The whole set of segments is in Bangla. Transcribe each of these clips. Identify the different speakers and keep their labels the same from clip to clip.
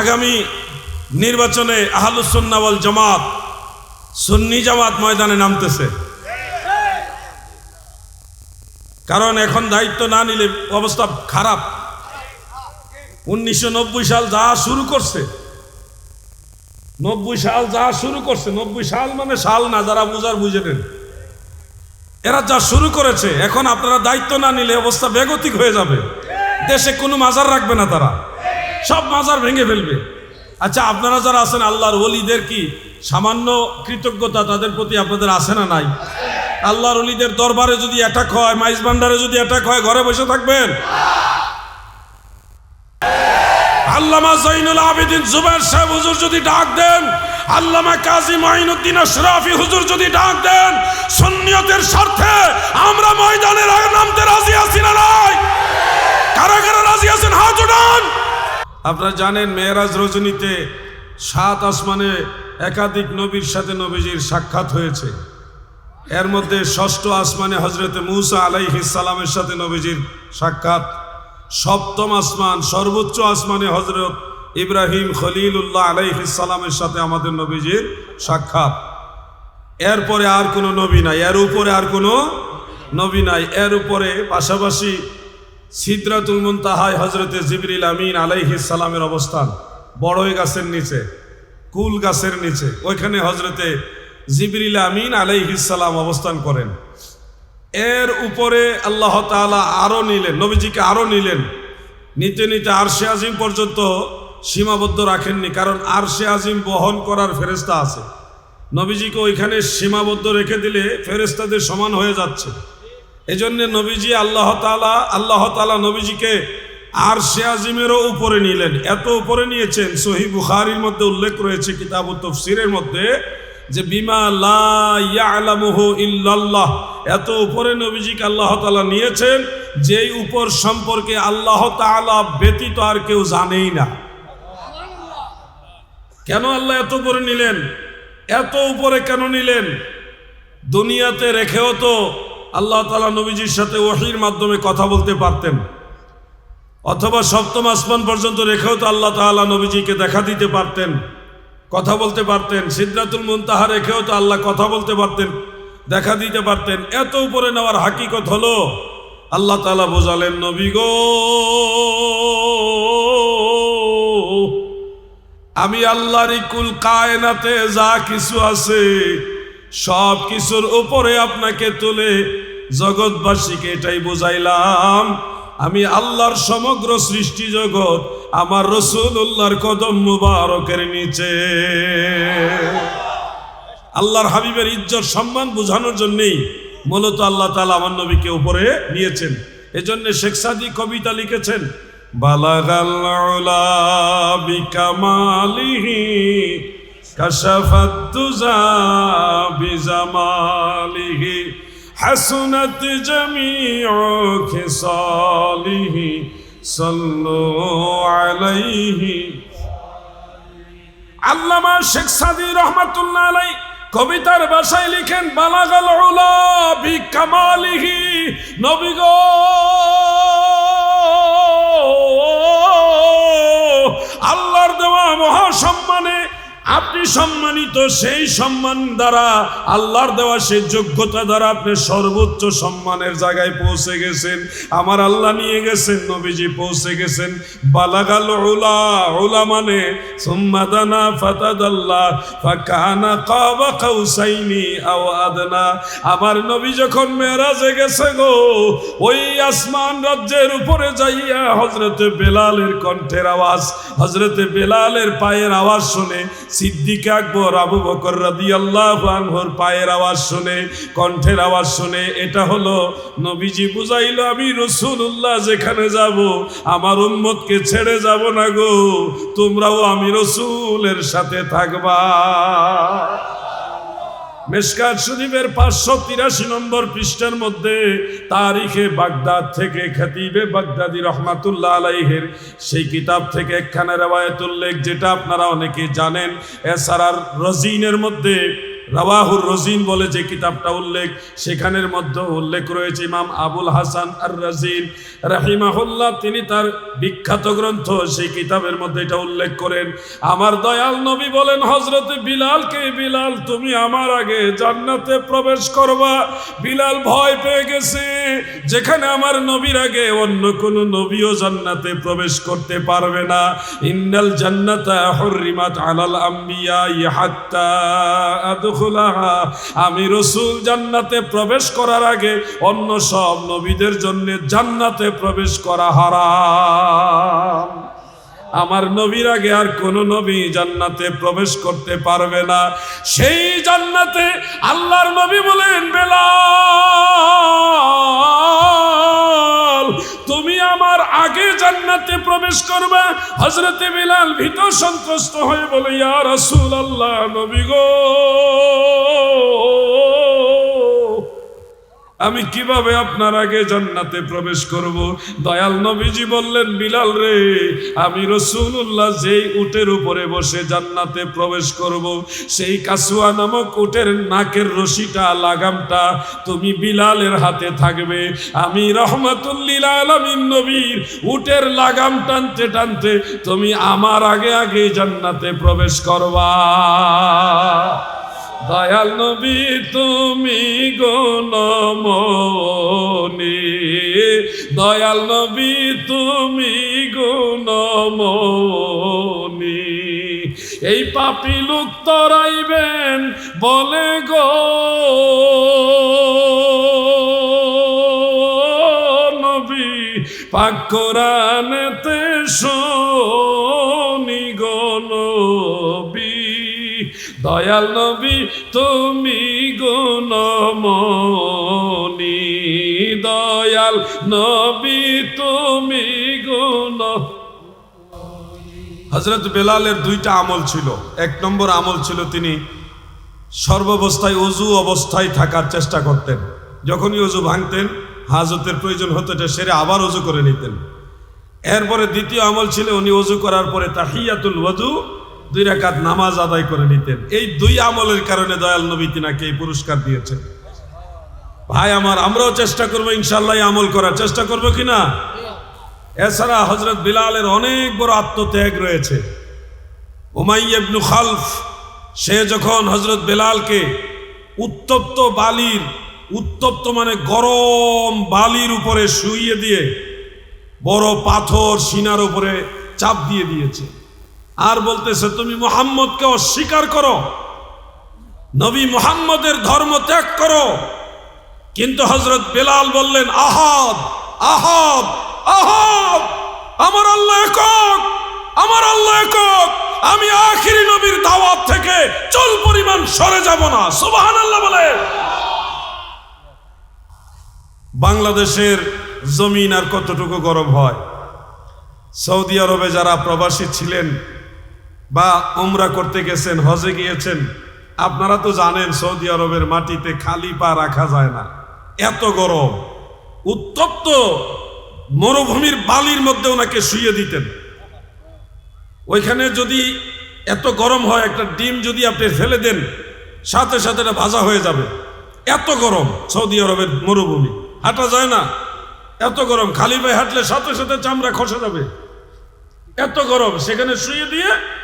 Speaker 1: আগামী নির্বাচনে আহলুসন্নাওয়াল জামাত সুন্নি জামাত ময়দানে নামতেছে। কারণ এখন দায়িত্ব না নিলে অবস্থা খারাপ। উনিশশো নব্বই সাল যা শুরু করছে, নব্বই সাল যা শুরু করছে, নব্বই সাল মানে সাল না, যারা বুঝার বুঝে নেন। এরা যা শুরু করেছে, এখন আপনারা দায়িত্ব না নিলে অবস্থা বেগতিক হয়ে যাবে। দেশে কোনো মাজার রাখবে না তারা। সব মাজার ভেঙে ফেলবে। আচ্ছা আপনারা যারা আছেন, আল্লাহর ওলিদের কি সামান্য কৃতজ্ঞতা তাদের প্রতি আপনাদের আছে না নাই? আল্লাহর ওলিদের দরবারে যদি অ্যাটাক হয়, মাইজ ভান্ডারে যদি অ্যাটাক হয়, ঘরে বসে থাকবেন? আল্লামা জৈনুল আবেদিন জুবাইর সাহেব হুজুর যদি ডাক দেন, আল্লামা কাজী মাইনুদ্দিন আশরাফি হুজুর যদি ডাক দেন, সুন্নিয়তের স্বার্থে আমরা ময়দানে রা- নামতে রাজি আছি না নাই? কারা কারা রাজি আছেন হাত উঠান আপনারা জানেন মেয়েরাজ রজনীতে সাত আসমানে একাধিক নবীর সাথে নবীজির সাক্ষাৎ হয়েছে। এর মধ্যে ষষ্ঠ আসমানে হজরতে মুসা সালামের সাথে নবীজির সাক্ষাৎ। সপ্তম আসমান, সর্বোচ্চ আসমানে হজরত ইব্রাহিম খলিলুল্লাহ সালামের সাথে আমাদের নবীজির সাক্ষাৎ। এরপরে আর কোনো নবী নাই, এর উপরে আর কোনো নবী নাই। এর উপরে পাশাপাশি সিদ্রাতুল মুনতাহায় হজরতে জিবরিল আমিন আলাইহিস সালামের অবস্থান। বড়ই গাছের নিচে, কুল গাছের নিচে। ওইখানে হজরতে জিবরিল আমিন আলাইহিস সালাম অবস্থান করেন। এর উপরে আল্লাহ তাআলা আরও নিলেন, নবীজিকে আরও নিলেন। নিতে নিতে আরশে আজিম পর্যন্ত সীমাবদ্ধ রাখেননি, কারণ আরশে আজিম বহন করার ফেরেস্তা আছে। নবীজিকে ওইখানে সীমাবদ্ধ রেখে দিলে ফেরেস্তাদের সমান হয়ে যাচ্ছে। এজন্য নবীজি আল্লাহ তালা আল্লাহ তালা নবীজিকে আর সে আজিমেরও উপরে নিলেন। এত উপরে নিয়েছেন। সহি বুখারির মধ্যে উল্লেখ রয়েছে, কিতাব তফসিরের মধ্যে, যে বিমা লা ইয়ালামুহু ইল্লাল্লাহ। এত উপরে নবীজিকে আল্লাহ তালা নিয়েছেন, যেই উপর সম্পর্কে আল্লাহ তাআলা ব্যতীত আর কেউ জানেই না। কেন আল্লাহ এত উপরে নিলেন? এত উপরে কেন নিলেন? দুনিয়াতে রেখেও তো আল্লাহ তালা নবীজির সাথে ওহির মাধ্যমে কথা বলতে পারতেন। অথবা সপ্তম আসমান পর্যন্ত রেখেও তো আল্লাহ তাআলা নবীজিকে দেখা দিতে পারতেন, কথা বলতে পারতেন। সিদ্ধাতুল মুনতাহা রেখেও তো আল্লাহ কথা বলতে পারতেন, দেখা দিতে পারতেন। এত উপরে নেওয়ার হাকিকত হলো, আল্লাহ তালা বোঝালেন, নবী গো, আমি আল্লাহরই কুল কায়নাতে যা কিছু আছে সব কিছুর উপরে আপনাকে তুলে জগৎবাসীকে এটাই বোঝাইলাম। আমি আল্লাহর সমগ্র সৃষ্টি জগৎ, আমার রসুল্লাহর কদম মুবারকের নিচে। আল্লাহর হাবিবের ইজ্জত, সম্মান বোঝানোর জন্যেই মূলত আল্লাহ তালা আমার নবীকে উপরে নিয়েছেন। এজন্য শেখ সাদি কবিতা লিখেছেন, বালাগাল বিকামালিহি হাসুনাত জামিউ খিসালিহি সাল্লু আলাইহি আল্লামা শেখ সাদি রহমাতুল্লাহ আলাই কবিতার ভাষায় লিখেন, বালাগাল উলা বি কামালিহি নবী গো। আল্লাহর দেওয়া মহাসম্মানে আপনি সম্মানিত সেই সম্মান দ্বারা আল্লাহর দেওয়া সেই যোগ্যতা দ্বারা আপনি সর্বোচ্চ সম্মানের জায়গায় পৌঁছে গেছেন। আমার আল্লাহ নিয়ে গেছেন, নবীজি পৌঁছে গেছেন। বালাগাল উলা উলা মানে সুম্মাদানা ফাতাদাল্লাহ ফাকানা কাবা কাউসাইনি আও আদনা। আমার নবী যখন মেরাজে গেছে গো, ওই আসমান রাজ্যের উপরে যাইয়া হজরতে বেলালের কণ্ঠের আওয়াজ হজরতে বেলালের পায়ের আওয়াজ শুনে সিদ্দিক আকবর, আবু বকর রাদি আল্লাহ আনহর পায়ের আওয়াজ শুনে, কণ্ঠের আওয়াজ শুনে, এটা হলো, নবীজি বুঝাইল, আমি রসুল্লাহ যেখানে যাব, আমার উম্মতকে ছেড়ে যাব না গো, তোমরাও আমি রসুলের সাথে থাকবা। মেশকাত শরীফের পাঁচশো তিরাশি নম্বর পৃষ্ঠার মধ্যে তারিখে বাগদাদ থেকে খাতিবে বাগদাদি রহমাতুল্লাহ আলাইহের সেই কিতাব থেকে একখানা রেওয়ায়ত উল্লেখ যেটা আপনারা অনেকে জানেন। এছাড়ার রজিনের মধ্যে রাওয়াহুর রজিন বলে যে কিতাবটা উল্লেখ, সেখানের মধ্যে উল্লেখ রয়েছে ইমাম আবুল হাসান আর রাজিন রাহিমাহুল্লাহ, তিনি তার বিখ্যাত গ্রন্থ, সেই কিতাবের মধ্যে এটা উল্লেখ করেন, আমার দয়াল নবী বলেন হজরত বিলালকে বিলাল? তুমি আমার আগে জান্নাতে প্রবেশ করবা। বিলাল ভয় পেয়ে গেছে, যেখানে আমার নবীর আগে অন্য কোন নবীও জান্নাতে প্রবেশ করতে পারবে না। ইন্নাল জান্নাতা হুররিমাত আলাল আম্বিয়া হাত্তা আমি রসুল জান্নাতে প্রবেশ করার আগে অন্য সব নবীদের জন্য জান্নাতে প্রবেশ করা হারাম। আমার নবীর আগে আর কোন নবী জান্নাতে প্রবেশ করতে পারবে না। সেই জান্নাতে আল্লাহর নবী বলেন বেলাল তুমি আমার আগে জান্নাতে প্রবেশ করবে। হজরতে বিলাল ভীত সন্তুষ্ট হয়ে বলে, ইয়া রাসূলুল্লাহ, নবী গো। আমি কীভাবে আপনার আগে জান্নাতে প্রবেশ করব? দয়াল নবীজি বললেন, বিলাল রে, আমি রসুল্লাহ যেই উটের উপরে বসে জান্নাতে প্রবেশ করব, সেই কাসুয়া নামক উটের নাকের রশিটা, লাগামটা তুমি বিলালের হাতে থাকবে। আমি রহমাতুল্লিল আলমিন নবীর উটের লাগাম টানতে টানতে তুমি আমার আগে আগে জান্নাতে প্রবেশ করবা। দয়াল নবী, তুমি গুণমনি দয়াল নবী, তুমি গুণমনি এই পাপি লোক তরাইবেন, বলে গো নবী, পাক কোরআনেতে শোনি। দয়াল নবী, তুমি গুণমনি দয়াল নবী, তুমি গুণ হজরত বেলালের দুইটা আমল ছিল। এক নম্বর আমল ছিল তিনি সর্বাবস্থায় অজু অবস্থায় থাকার চেষ্টা করতেন। যখনই অজু ভাঙতেন, হাজতের প্রয়োজন হতো এটা সেরে আবার অজু করে নিতেন। এরপরে দ্বিতীয় আমল ছিল উনি অজু করার পরে তাহিয়াতুল ওয়াজু দুই রাকাত নামাজ আদায় করে নিতেন। এই দুই আমলের কারণে দয়াল নবী তিনাকে এই পুরস্কার দিয়েছেন। ভাই, আমার আমরাও চেষ্টা করব ইনশাল্লাহ আমল করার। চেষ্টা করব কিনা এছাড়া হজরত বিলালের অনেক বড় আত্মত্যাগ রয়েছে। উমাইয়াবনু খালফ, সে যখন হজরত বেলালকে উত্তপ্ত বালির, উত্তপ্ত মানে গরম বালির উপরে শুইয়ে দিয়ে বড় পাথর সিনার উপরে চাপ দিয়ে দিয়েছে আর বলতেছে, তুমি মোহাম্মদকে অস্বীকার করো। নবী মোহাম্মদের ধর্ম ত্যাগ করো। কিন্তু হজরত বেলাল বললেন, আহাদ আহাদ আহাদ, আমার আল্লাহ একক, আমার আল্লাহ একক। আমি আখিরি নবীর দাওয়াত থেকে চল পরিমাণ সরে যাব না। সুবাহান আল্লাহ বলে বাংলাদেশের জমিন আর কতটুকু গরম হয়? সৌদি আরবে যারা প্রবাসী ছিলেন বা উমরা করতে গেছেন, হজে গিয়েছেন, আপনারা তো জানেন সৌদি আরবের মাটিতে খালি পা রাখা যায় না। এত গরম। উত্তপ্ত মরুভূমির বালির মধ্যে ওনাকে শুয়ে দিতেন। ওইখানে যদি এত গরম হয়, একটা ডিম যদি আপনি ফেলে দেন, সাথে সাথে এটা ভাজা হয়ে যাবে। এত গরম সৌদি আরবের মরুভূমি। হাঁটা যায় না। এত গরম। খালি পায়ে হাঁটলে সাথে সাথে চামড়া খসে যাবে। এত গরম। সেখানে শুয়ে দিয়ে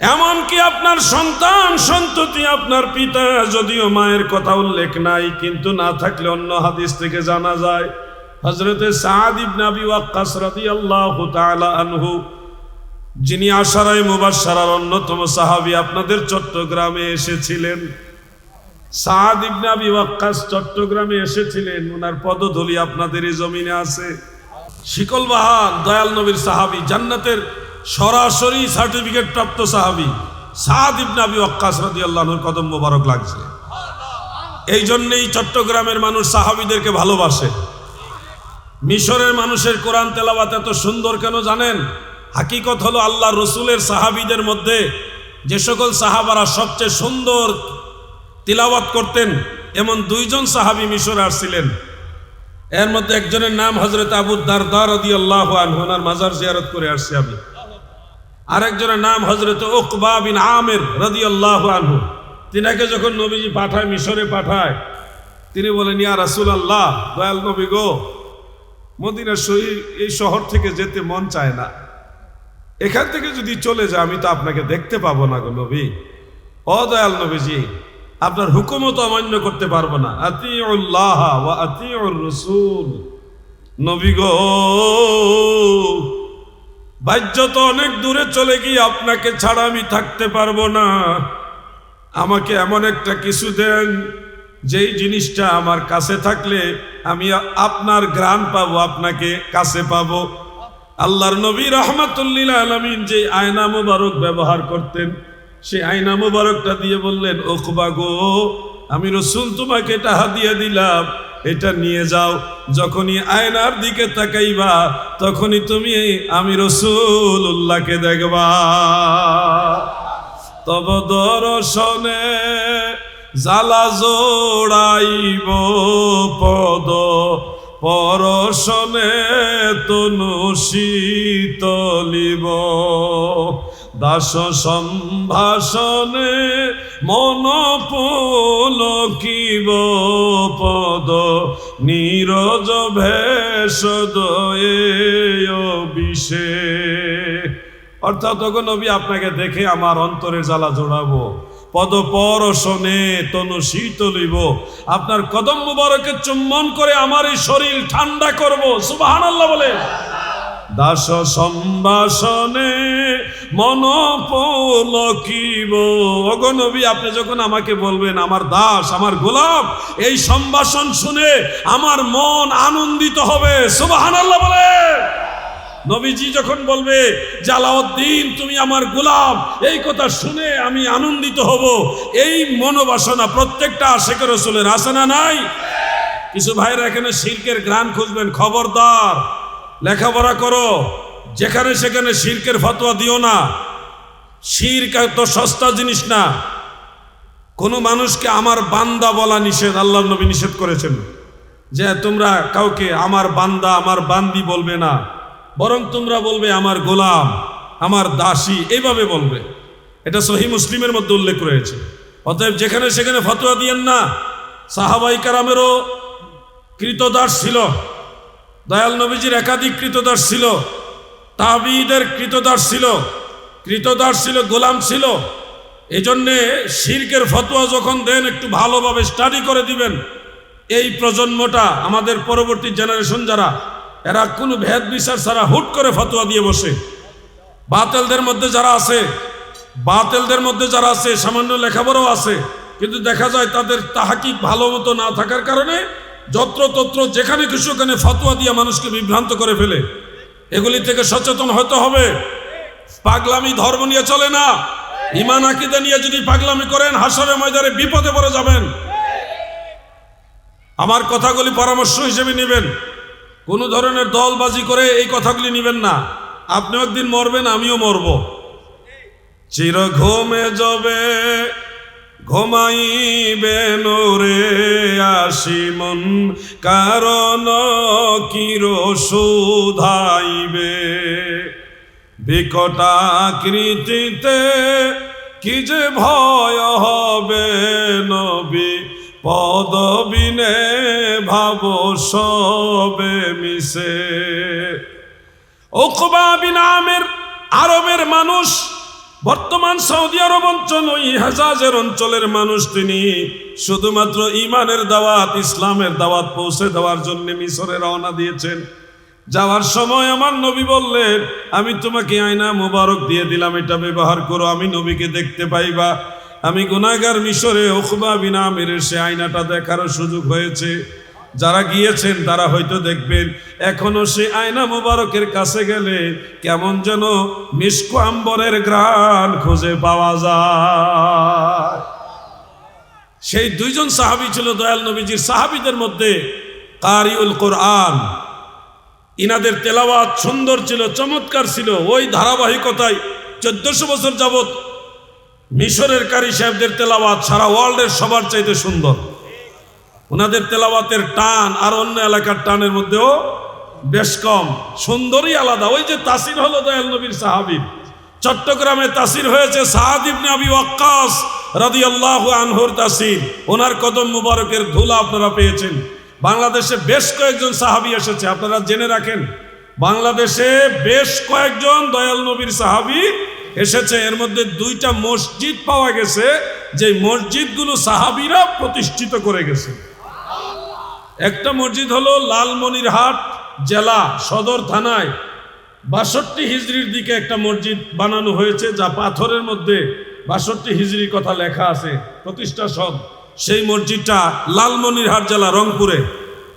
Speaker 1: এমনকি আপনার সন্তান, সন্ততি আপনার পিতা, যদিও মায়ের কথা উল্লেখ নাই, কিন্তু না থাকলে অন্য হাদিস থেকে জানা যায় হজরতে ওয়াক্কাস তাআলা আনহু, যিনি আশারায় মুবাশশারার অন্যতম সাহাবি, আপনাদের চট্টগ্রামে এসেছিলেন। সাদ ইবনে আবি ওয়াক্কাস চট্টগ্রামে এসেছিলেন ওনার পদধূলি আপনাদের এই জমিনে আছে। শিকল বাহার দয়াল নবীর সাহাবী, জান্নাতের সরাসরি সার্টিফিকেট প্রাপ্ত সাহাবী সাদ ইবনে আবি ওয়াক্কাস রাদিয়াল্লাহুর কদম মোবারক লাগছে। এই জন্যেই চট্টগ্রামের মানুষ সাহাবিদেরকে ভালোবাসে। মিশরের মানুষের কোরআন তেলাওয়াত এত সুন্দর কেন জানেন? হাকিকত হলো আল্লাহ রসুলের সাহাবিদের মধ্যে যে সকল সাহাবারা সবচেয়ে সুন্দর তিলাওয়াত করতেন, এমন দুইজন সাহাবি মিশরে আসছিলেন। এর মধ্যে একজনের নাম হজরত আবু দারদার রদি আল্লাহ ওনার মাজার জিয়ারত করে আসছি আমি। আরেকজনের নাম হজরত ওকবা বিন আমের রদি আল্লাহ আনহু। তিনাকে যখন নবীজি পাঠায়, মিশরে পাঠায়, তিনি বলেন, ইয়া রাসুল আল্লাহ দয়াল নবী গো মদিনা শহীদ এই শহর থেকে যেতে মন চায় না। এখান থেকে যদি চলে যায়, আমি তো আপনাকে দেখতে পাবো না গো নবী। অ দয়াল নবীজি, আপনার হুকুমও তো অমান্য করতে পারব না। আতিউল্লাহ ওয়া আতিউর রসুল। নবী গো বাহ্য তো অনেক দূরে চলে গিয়ে আপনাকে ছাড়া আমি থাকতে পারব না। আমাকে এমন একটা কিছু দেন, যেই জিনিসটা আমার কাছে থাকলে আমি আপনার গ্রাণ পাবো, আপনাকে কাছে পাবো। আল্লাহর নবী রহমাতুল্লিল আলমিন যে আয়না মোবারক ব্যবহার করতেন, সেই আয়না মোবারকটা দিয়ে বললেন ওকবা গো, আমি রসুল তোমাকে টাহা দিয়ে দিলাম। এটা নিয়ে যাও, যখনই আয়নার দিকে তাকাইবা, তখনই তুমি আমি রসুল উল্লাহকে দেখবা। তব দর্শনে জালা জোড়াইব পদ, পরশনে তনু শীতলিব। দাস সম্ভাষণে মন পুলকিব পদ, নীরজ ভেষদয়ে বিশে অর্থাৎ তখন নবী আপনাকে দেখে আমার অন্তরে জ্বালা জোড়াবো, পদ পরশনে তনু শীতলিব, আপনার কদম মুবারকে চুম্বন করে আমার এই শরীর ঠান্ডা করব। আল্লাহ বলে দাস সম্ভাষণে মন পলকিব। অগনবী আপনি যখন আমাকে বলবেন, আমার দাস, আমার গোলাপ, এই সম্ভাষণ শুনে আমার মন আনন্দিত হবে। সুবাহান আল্লাহ বলে। নবীজি যখন বলবে, জালাউদ্দিন, তুমি আমার গোলাম এই কথা শুনে আমি আনন্দিত হব। এই মনোবাসনা প্রত্যেকটা আশেখ রসুলের আছে না নাই? কিছু ভাইরা এখানে শিল্পের গ্রান খুঁজবেন, খবরদার। লেখাপড়া করো। যেখানে সেখানে শিল্কের ফতোয়া দিও না। শির্ক তো সস্তা জিনিস না। কোনো মানুষকে আমার বান্দা বলা নিষেধ আল্লাহ নবী নিষেধ করেছেন। যে তোমরা কাউকে আমার বান্দা, আমার বান্দি বলবে না। বরং তোমরা বলবে, আমার গোলাম, আমার দাসী, এইভাবে বলবে। এটা সহি মুসলিমের মধ্যে উল্লেখ রয়েছে। অতএব যেখানে সেখানে ফতোয়া দিয়েন না। সাহাবাই কারামেরও কৃতদাস ছিল। দয়াল নবীজির একাধিক কৃতদাস ছিল তাবিদের কৃতদাস ছিল কৃতদাস ছিল, গোলাম ছিল। এই জন্যে শির্কের ফতোয়া যখন দেন, একটু ভালোভাবে স্টাডি করে দিবেন। এই প্রজন্মটা আমাদের পরবর্তী জেনারেশন যারা, এরা কোনো ভেদ বিচার ছাড়া হুট করে ফতোয়া দিয়ে বসে। বাতেলদের মধ্যে যারা আছে, বাতেলদের মধ্যে যারা আছে, সামান্য লেখাপড়াও আছে, কিন্তু দেখা যায় তাদের তাহাকি ভালো মতো না থাকার কারণে যত্রতত্র যেখানে কিছু ওখানে ফতোয়া দিয়ে মানুষকে বিভ্রান্ত করে ফেলে। এগুলি থেকে সচেতন হতে হবে। পাগলামি ধর্ম নিয়ে চলে না। ইমান আকিদে নিয়ে যদি পাগলামি করেন হাসরে ময়দানে বিপদে পড়ে যাবেন। আমার কথাগুলি পরামর্শ হিসেবে নেবেন। কোনো ধরনের দলবাজি করে এই কথাগুলি নেবেন না। আপনি একদিন মরবেন, আমিও মরব। চির ঘুমে যাবে ঘুমাইবে রে আসি মন কারণ কির সুধাইবে বিকটাকৃতিতে কি যে ভয় হবে নবী, পদবিনে ভাব সবে মিশে। ওকবা বিনামের আরবের মানুষ বর্তমান সৌদি আরব অঞ্চল ওই হেজাজের অঞ্চলের মানুষ তিনি শুধুমাত্র ইমানের দাওয়াত, ইসলামের দাওয়াত পৌঁছে দেওয়ার জন্য মিশরে রওনা দিয়েছেন। যাওয়ার সময় আমার নবী বললেন, আমি তোমাকে আয়না মোবারক দিয়ে দিলাম, এটা ব্যবহার করো, আমি নবীকে দেখতে পাইবা। আমি গুনাগার মিশরে ওখবা বিনা মেরে সে আয়নাটা দেখারও সুযোগ হয়েছে। যারা গিয়েছেন, তারা হয়তো দেখবেন, এখনও সে আয়না মোবারকের কাছে গেলে কেমন যেন মিসকো আম্বরের গ্রান খুঁজে পাওয়া যায়। সেই দুইজন সাহাবি ছিল দয়াল নবীজির। সাহাবিদের মধ্যে কারিউল কোরআন, ইনাদের তেলাওয়াত সুন্দর ছিল, চমৎকার ছিল। ওই ধারাবাহিকতায় চোদ্দশো বছর যাবৎ মিশরের কারি সাহেবদের তেলাওয়াত সারা ওয়ার্ল্ডের সবার চাইতে সুন্দর। ওনাদের তেলাওয়াতের টান আর অন্য এলাকার টানের মধ্যেও বেশ কম। সুন্দরই আলাদা। ওই যে তাসির হলো দয়াল নবীর সাহাবির চট্টগ্রামে তাসির হয়েছে সাহাদ ইবনে আবি ওয়াক্কাস রাদিয়াল্লাহু আনহুর তাসির। ওনার কদম মুবারকের ধুলা আপনারা পেয়েছেন। বাংলাদেশে বেশ কয়েকজন সাহাবী এসেছে, আপনারা জেনে রাখেন। বাংলাদেশে বেশ কয়েকজন দয়াল নবীর সাহাবী এসেছে। এর মধ্যে দুইটা মসজিদ পাওয়া গেছে যে মসজিদগুলো সাহাবীরা প্রতিষ্ঠিত করে গেছে একটা মসজিদ হলো লালমনিরহাট জেলা সদর থানায়। বাষট্টি হিজড়ির দিকে একটা মসজিদ বানানো হয়েছে, যা পাথরের মধ্যে বাষট্টি হিজড়ির কথা লেখা আছে, প্রতিষ্ঠা সব সেই মসজিদটা লালমনিরহাট জেলা রংপুরে।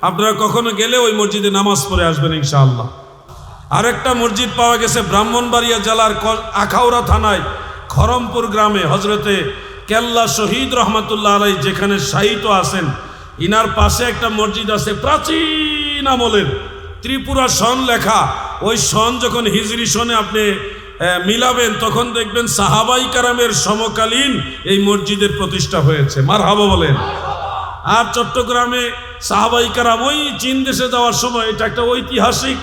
Speaker 1: আপনারা কখনো গেলে ওই মসজিদে নামাজ পড়ে আসবেন ইনশাআল্লাহ। আরেকটা মসজিদ পাওয়া গেছে ব্রাহ্মণবাড়িয়া জেলার আখাউড়া থানায়, খরমপুর গ্রামে। হজরতে কেল্লা শহীদ রহমাতুল্লাহ আলাই যেখানে শাহিত আছেন ইনার পাশে একটা মসজিদ আছে প্রাচীন আমলের, ত্রিপুরা সন লেখা। ওই সন যখন হিজরি সনে আপনি মিলাবেন, তখন দেখবেন সাহাবাই কারামের সমকালীন এই মসজিদের প্রতিষ্ঠা হয়েছে। মার হাবা বলেন। আর চট্টগ্রামে সাহাবাই কারাম ওই চীন দেশে যাওয়ার সময় এটা একটা ঐতিহাসিক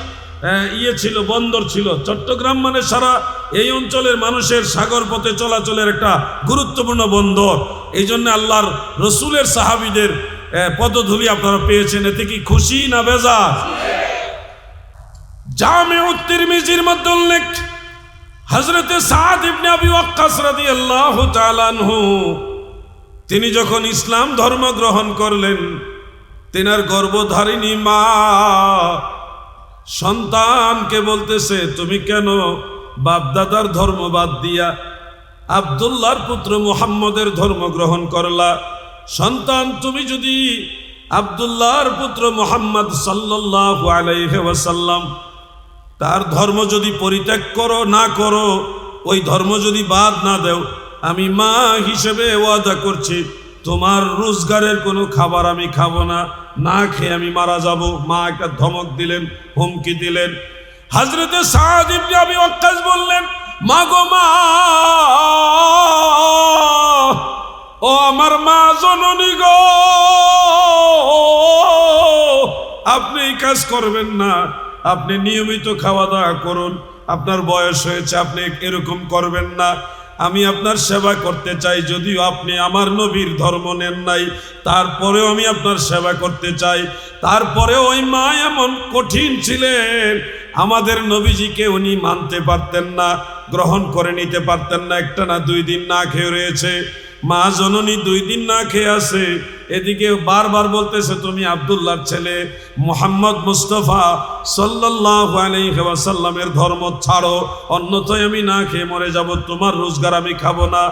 Speaker 1: ইয়ে ছিল, বন্দর ছিল। চট্টগ্রাম মানে সারা এই অঞ্চলের মানুষের সাগর পথে চলাচলের একটা গুরুত্বপূর্ণ বন্দর। এই জন্য আল্লাহর রসুলের সাহাবিদের পদধূলি আপনারা পেয়েছেন, এতে কি খুশি না বেজার? জামে উত্তিরমিজির মধ্যে উল্লেখ হজরতে সাদ ইবনে আবি ওয়াক্কাস রাদিয়াল্লাহু তাআলা আনহু। তিনি যখন ইসলাম ধর্ম গ্রহণ করলেন, তেনার গর্ভধারিণী মা সন্তানকে বলতেছে, তুমি কেন বাপদাদার ধর্ম বাদ দিয়া আবদুল্লাহর পুত্র মুহাম্মদের ধর্ম গ্রহণ করলা? সন্তান, তুমি যদি আবদুল্লাহর পুত্র মোহাম্মদ সাল্লাল্লাহু আলাইহি ওয়াসাল্লাম, তার ধর্ম যদি পরিত্যাগ করো, না করো, ওই ধর্ম যদি বাদ না দেও, আমি মা হিসেবে ওয়াদা করছি, তোমার রোজগারের কোনো খাবার আমি খাব না না খেয়ে আমি মারা যাব। মা একটা ধমক দিলেন, হুমকি দিলেন। হাজরতে আবি বললেন মা গো মা ও আমার মা জননী গো। আপনি এই কাজ করবেন না। আপনি নিয়মিত খাওয়া দাওয়া করুন। আপনার বয়স হয়েছে, আপনি এরকম করবেন না। আমি আপনার সেবা করতে চাই, যদিও আপনি আমার নবীর ধর্ম নেন নাই। তারপরেও আমি আপনার সেবা করতে চাই। তারপরে ওই মা এমন কঠিন ছিলেন। আমাদের নবীজিকে উনি মানতে পারতেন না, গ্রহণ করে নিতে পারতেন না। একটা না দুই দিন না খেয়ে রয়েছে। মা জননী দুই দিন না খেয়ে আছে, এদিকে বারবার বলতেছে, তুমি আবদুল্লাহর ছেলে, মোহাম্মদ মুস্তফা ওয়াসাল্লামের ধর্ম ছাড়ো, অন্যথায় আমি না খেয়ে মরে যাব, তোমার রোজগার আমি খাব না।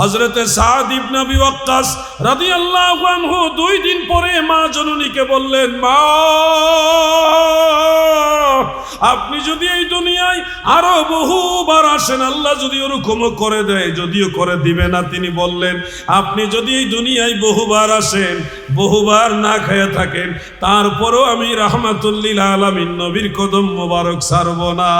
Speaker 1: হযরতে সাদ ইবনে আবি ওয়াক্কাস রাদিয়াল্লাহু আনহু দুই দিন পরে মা জননীকে বললেন, মা আপনি যদি এই দুনিয়ায় আরও বহুবার আসেন, আল্লাহ যদি ওরকমও করে দেয়, যদিও করে দিবে না, তিনি বললেন, আপনি যদি এই দুনিয়ায় বহুবার আসেন, বহুবার না খেয়ে থাকেন, তারপরও আমি রাহমাতুল্লিল আলমিন, নবীর কদম মোবারক সারব না।